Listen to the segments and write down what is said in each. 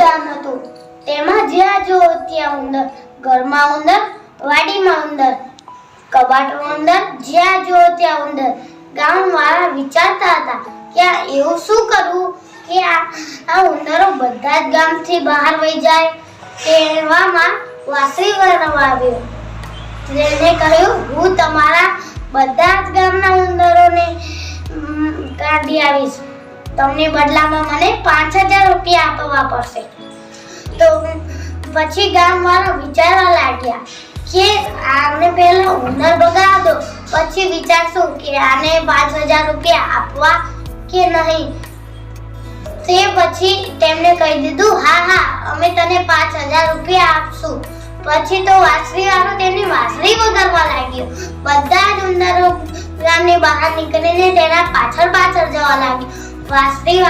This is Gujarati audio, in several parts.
ગામ હતું. તેમાં જ્યાં જો ત્યાં ઉંદર ઘરમાં ઉંદર, વાડીમાં ઉંદર કબાટમાં ઉંદર જ્યાં જો ત્યાં ઉંદર, ગામવાળા વિચારતા હતા કે આ એવું શું કરવું કે આ આ ઉંદરો બધા જ ગામથી બહાર વહી જાય. તેવામાં વાસરી વર્ણવા આવ્યો. તેને કહ્યું, હું તમારા બધા જ ગામના ઉંદરોને કાઢી આવીશ. તમને બદલામાં મને પાંચ હજાર રૂપિયા આપવા પડશે. તો પછી ગામવાળા વિચારવા લાગ્યા કે આને પહેલા હુનર બગાડો, પછી વિચારશું કે આને પાંચ હજાર રૂપિયા આપવા કે નહીં. તે પછી તેમણે કહી દીધું, હા હા, અમે તને પાંચ હજાર રૂપિયા આપશું. પછી તો વાંસળી વાળો તેમની વાંસળી વગાડવા લાગ્યો. બધા જ ઉંદરો ગામની બહાર નીકળીને તેના પાછળ પાછળ જવા લાગ્યો. વાંસળી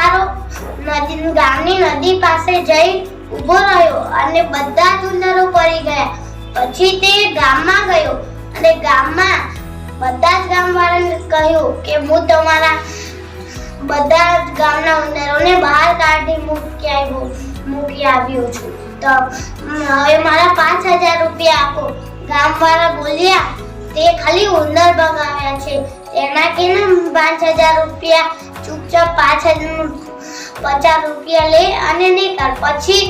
નદી ગામની નદી પાસે જઈ ઊભો રહ્યો અને બધા જ પડી ગયા. પછી તે ગામમાં ગયો અને ગામમાં બધા જ ગામવાળાને કહ્યું કે હું તમારા બધા જ ગામના ઉંદરોને બહાર કાઢી મૂકી આવ્યો મૂકી આવ્યો છું. તો હવે મારા પાંચ હજાર રૂપિયા આપો. ગામવાળા બોલ્યા, તે ખાલી ઉંદર બગાવ્યા છે. એના કે પાંચ હજાર રૂપિયા? ચૂપચાપ પાંચ પચાસ રૂપિયા લે અને નીકળ પછી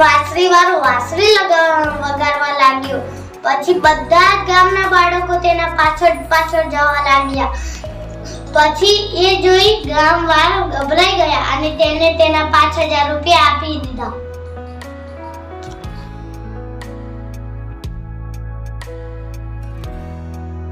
વાસરી વાળો વાસરી વગાડવા લાગ્યો. પછી બધા ગામના બાળકો તેના પાછળ પાછળ જવા લાગ્યા. પછી એ જોઈ ગામ વાળા ગભરાઈ ગયા અને તેને તેના પાંચ હજાર રૂપિયા આપી દીધા.